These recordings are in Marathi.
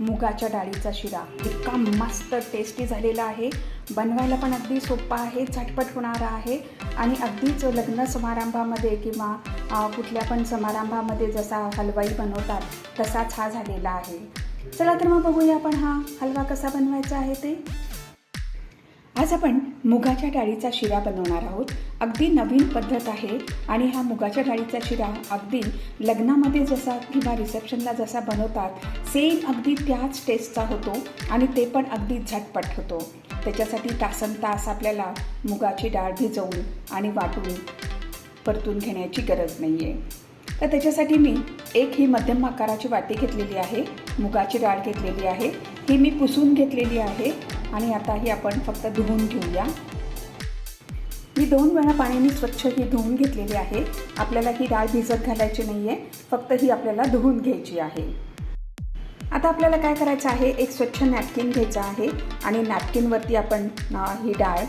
मुगाच्या डाळीचा शिरा. इतका मस्त टेस्टी झालेला आहे. बनवायला पण अगदी सोपा आहे झटपट होणारा आहे. आणि अगदीच लग्न समारंभामध्ये किंवा कुठल्या पण समारंभामध्ये जसा हलवाई बनवतात तसाच हा झालेला आहे. चला तर मग बघूया आपण हा हलवा कसा बनवायचा आहे ते. आज आपण मुगाच्या डाळीचा शिरा बनवणार आहोत. अगदी नवीन पद्धत आहे आणि हा मुगाच्या डाळीचा शिरा अगदी लग्नामध्ये जसा किंवा रिसेप्शनला जसा बनवतात सेम अगदी त्याच टेस्टचा होतो आणि ते पण अगदी झटपट होतो. त्याच्यासाठी तासन तास आपल्याला मुगाची डाळ भिजवून आणि वाटून परतून घेण्याची गरज नाही आहे तर त्याच्यासाठी मी एक ही मध्यम आकाराची वाटी घेतलेली आहे. मुगाची डाळ घेतलेली आहे. ही मी पुसून घेतलेली आहे. आणि आता ही आपण फक्त धुवून घेऊया. ही दोन वेळा पाण्याने स्वच्छ ही धुवून घेतलेली आहे. आपल्याला ही डाळ भिजत घालायची नाही आहे फक्त ही आपल्याला धुवून घ्यायची आहे. आता आपल्याला काय करायचं आहे? एक स्वच्छ नॅपकिन घ्यायचं आहे आणि नॅपकिनवरती आपण ही डाळ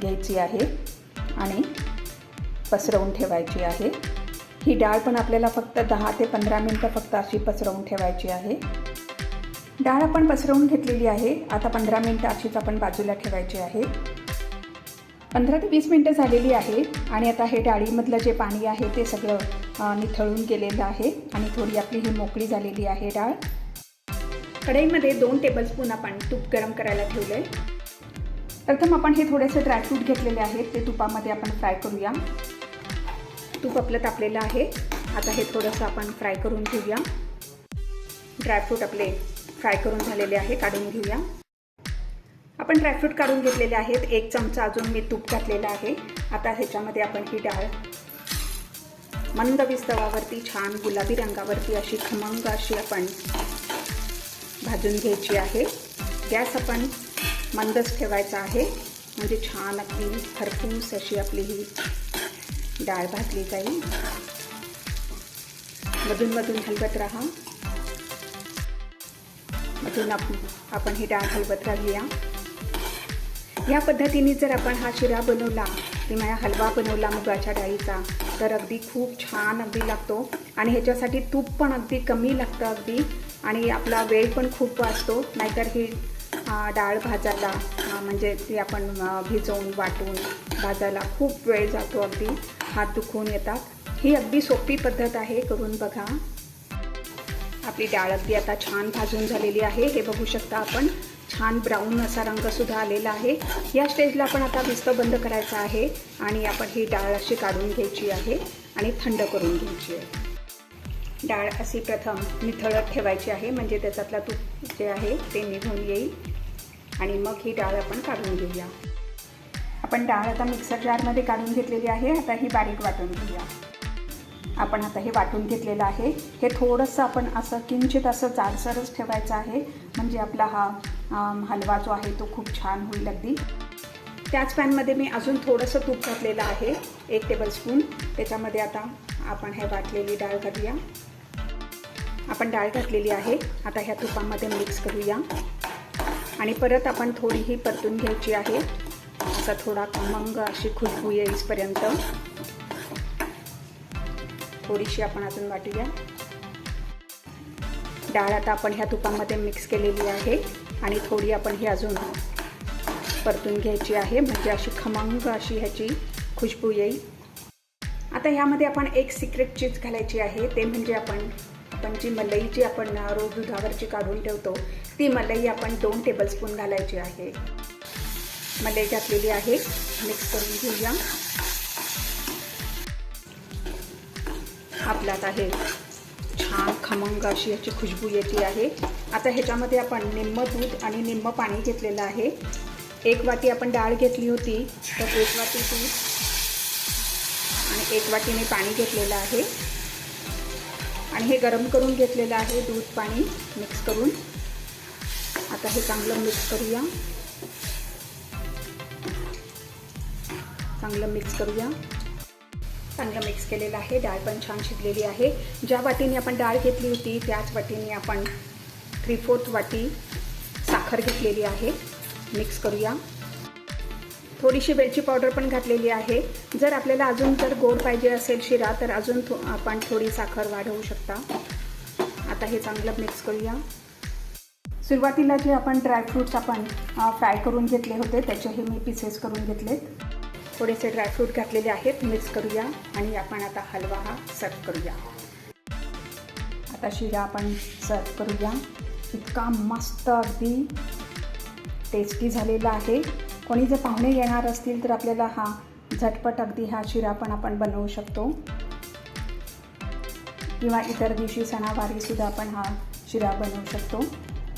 घ्यायची आहे आणि पसरवून ठेवायची आहे. ही डाळ पण आपल्याला फक्त दहा ते पंधरा मिनटं फक्त अशी पसरवून ठेवायची आहे. डाळ आपण पसरवून घेतलेली आहे. आता पंधरा मिनटं अशीच आपण बाजूला ठेवायची आहे. पंधरा ते वीस मिनटं झालेली आहे आणि आता हे डाळीमधलं जे पाणी आहे ते सगळं निथळून गेलेलं आहे आणि थोडी आपली ही मोकळी झालेली आहे डाळ. कढईमध्ये दोन टेबलस्पून आपण तूप गरम करायला ठेवलं आहे प्रथम आपण हे थोडेसे ड्रायफ्रूट घेतलेले आहेत ते तुपामध्ये आपण फ्राय करूया. तूप आपलं तापलेलं आहे. आता हे थोडंसं आपण फ्राय करून घेऊया. ड्रायफ्रूट आपले फ्राय करून झालेले आहे काढून घेऊया. आपण ड्रायफ्रूट काढून घेतलेले आहेत. एक चमचा अजून मी तूप घातलेलं आहे. आता ह्याच्यामध्ये आपण ही डाळ मंद विस्तवावरती छान गुलाबी रंगावरती अशी खमंग अशी आपण भाजून घ्यायची आहे. गॅस आपण मंदच ठेवायचा आहे. म्हणजे छान आपली खरपूस अशी आपली ही डाळ भाजली जाईल. मधून मधून हलवत राहा. मधून आपण ही डाळ हलवत राहूया. या पद्धतीने जर आपण हा शिरा बनवला किंवा हलवा बनवला मुगाच्या डाळीचा तर अगदी खूप छान अगदी लागतो. आणि ह्याच्यासाठी तूप पण अगदी कमी लागतं अगदी. आणि आपला वेळ पण खूप वाचतो. नाहीतर ही डाळ भाजायला म्हणजे ती आपण भिजवून वाटून भाजायला खूप वेळ जातो अगदी. हात दुखून येतात. ही अगदी सोपी पद्धत आहे. करून बघा. आपली डाळ अगदी आता छान भाजून झालेली आहे. हे बघू शकता आपण. छान ब्राऊन असा रंगसुद्धा आलेला आहे. या स्टेजला आपण आता विस्त बंद करायचा आहे आणि आपण ही डाळ अशी काढून घ्यायची आहे आणि थंड करून घ्यायची आहे. डाळ अशी प्रथम निथळत ठेवायची आहे. म्हणजे त्याच्यातला तूप जे आहे ते निघून येईल. आणि मग ही डाळ आपण काढून घेऊया. आपण डाळ आता मिक्सर जारमध्ये काढून घेतलेली आहे. आता ही बारीक वाटून घेऊया. आपण आता हे वाटून घेतलेलं आहे. हे थोडंसं आपण असं किंचित असं जाडसरच ठेवायचं आहे. म्हणजे आपला हा हलवा जो आहे तो खूप छान होईल अगदी. त्याच पॅनमध्ये मी अजून थोडंसं तूप घातलेलं आहे. एक टेबलस्पून त्याच्यामध्ये आता आपण हे वाटलेली डाळ घालूया. आपण डाळ घातलेली आहे. आता ह्या तुपामध्ये मिक्स करूया. आणि परत आपण थोडीही परतून घ्यायची आहे. असा थोडा खमंग अशी खुशबू येईपर्यंत. थोडीशी आपण अजून वाटूया डाळ आता आपण ह्या तुपामध्ये मिक्स केलेली आहे आणि थोडी आपण ही अजून परतून घ्यायची आहे. म्हणजे अशी खमंग अशी ह्याची खुशबू येईल. आता ह्यामध्ये आपण एक सिक्रेट चीज घालायची आहे. ते म्हणजे आपण आपण जी मलई जी आपण रोज दुधावरची काढून ठेवतो ती मलई आपण दोन टेबलस्पून घालायची आहे. मलई घातलेली आहे. मिक्स करून घेऊया. आपल्यात आहे छान खमंग अशी याची खुशबू येते आहे. आता ह्याच्यामध्ये आपण निम्म दूध आणि निम्म पाणी घेतलेलं आहे. एक वाटी आपण डाळ घेतली होती तर एक वाटी दूध आणि एक वाटीने पाणी घेतलेलं आहे. आणि हे गरम करून घेतलेलं आहे दूध पाणी मिक्स करून. आता हे चांगलं मिक्स करूया. चांगलं मिक्स करूया. चांगलं मिक्स केलेलं आहे. डाळ पण छान शिजलेली आहे. ज्या वाटीने आपण डाळ घेतली होती त्याच वाटीने आपण थ्री फोर्थ वाटी साखर घेतलेली आहे. मिक्स करूया. थोडीशी वेलची पावडर पण घातलेली आहे. जर आपल्याला अजून जर गोड पाहिजे असेल शिरा तर अजून थो आपण थोडी साखर वाढवू शकता. आता हे चांगलं मिक्स करूया. सुरुवातीला जे आपण ड्रायफ्रूट्स आपण फ्राय करून घेतले होते त्याचे हे मी पीसेस करून घेतलेत. थोडेसे ड्रायफ्रूट घातलेले आहेत मिक्स करूया आणि आपण आता हलवा हा सर्व करूया. आता शिरा आपण सर्व करूया. इतका मस्त अगदी टेस्टी झालेला आहे. कोणी जर पाहुणे येणार असतील तर आपल्याला हा झटपट अगदी हा शिरा पण आपण बनवू शकतो. किंवा इतर दिवशी सणावारीसुद्धा आपण हा शिरा बनवू शकतो.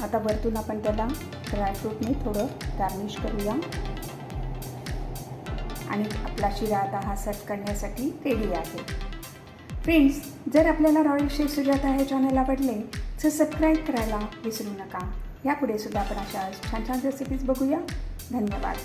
आता वरतून आपण त्याला ड्रायफ्रूटने थोडं गार्निश करूया. आणि आपला शिरा आता हा सर्व करण्यासाठी रेडी आहे. फ्रेंड्स जर आपल्याला रॉयल शेफ सुजाता हे चॅनल आवडले तर सबस्क्राईब करायला विसरू नका. यापुढे सुद्धा आपण अशा छान छान रेसिपीज बघूया. धन्यवाद.